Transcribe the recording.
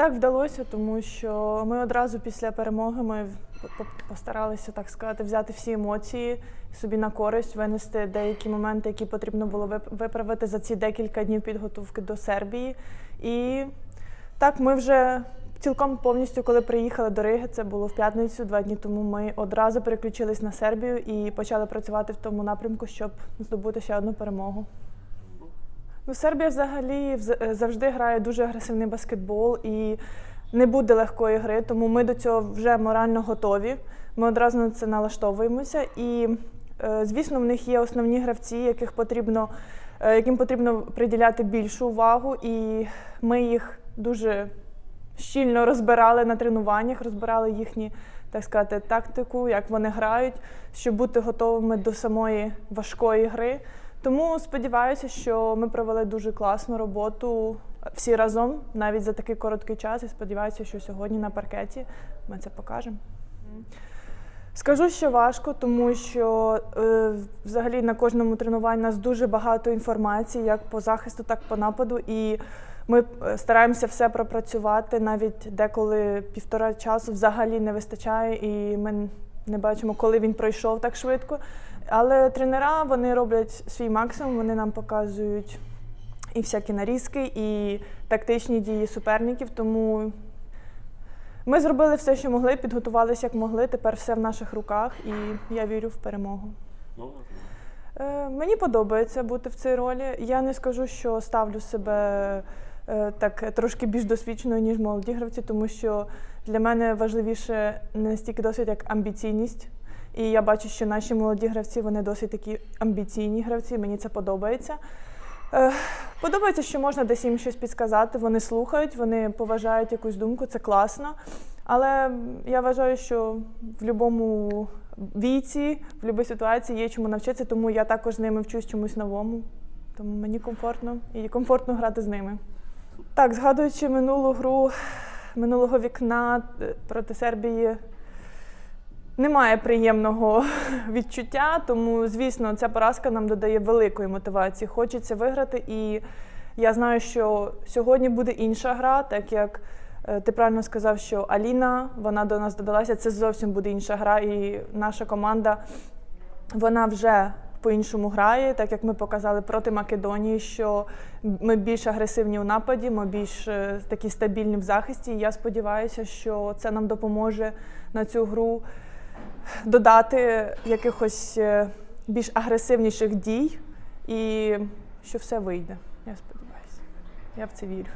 Так вдалося, тому що ми одразу після перемоги ми по- постаралися так сказати взяти всі емоції собі на користь, винести деякі моменти, які потрібно було виправити за ці декілька днів підготовки до Сербії. І так, ми вже цілком повністю, коли приїхали до Риги, це було в п'ятницю, два дні тому. Ми одразу переключились на Сербію і почали працювати в тому напрямку, щоб здобути ще одну перемогу. Ну, Сербія взагалі вз- завжди грає дуже агресивний баскетбол і не буде легкої гри, тому ми до цього вже морально готові. Ми одразу на це налаштовуємося. І, е, звісно, в них є основні гравці, яких потрібно, е, яким потрібно приділяти більшу увагу, і ми їх дуже щільно розбирали на тренуваннях, розбирали їхні, так сказати, тактику, як вони грають, щоб бути готовими до самої важкої гри. Тому сподіваюся, що ми провели дуже класну роботу всі разом, навіть за такий короткий час. І сподіваюся, що сьогодні на паркеті ми це покажемо. Скажу, що важко, тому що е, взагалі на кожному тренуванні нас дуже багато інформації, як по захисту, так і по нападу. І ми е, стараємося все пропрацювати. Навіть деколи півтора часу взагалі не вистачає, і ми не бачимо, коли він пройшов так швидко. Але тренера вони роблять свій максимум, вони нам показують і всякі нарізки, і тактичні дії суперників. Тому ми зробили все, що могли, підготувалися як могли. Тепер все в наших руках, і я вірю в перемогу. Е, Мені подобається бути в цій ролі. Я не скажу, що ставлю себе так трошки більш досвідченою, ніж молоді гравці, тому що для мене важливіше не стільки досвід, як амбіційність. І я бачу, що наші молоді гравці вони досить такі амбіційні гравці. Мені це подобається. Е, Подобається, що можна десь їм щось підсказати. Вони слухають, вони поважають якусь думку, це класно. Але я вважаю, що в будь-якому віці, в будь-якій ситуації є чому навчитися, тому я також з ними вчусь чомусь новому. Тому мені комфортно і комфортно грати з ними. Так, згадуючи минулу гру минулого вікна е, проти Сербії, немає приємного відчуття, тому, звісно, ця поразка нам додає великої мотивації. Хочеться виграти, і я знаю, що сьогодні буде інша гра, так як е, ти правильно сказав, що Аліна вона до нас додалася. Це зовсім буде інша гра, і наша команда вона вже по-іншому грає, так як ми показали проти Македонії, що ми більш агресивні у нападі, ми більш е, такі стабільні в захисті. І я сподіваюся, що це нам допоможе на цю гру додати якихось е, більш агресивніших дій і що все вийде. Я сподіваюся. Я в це вірю.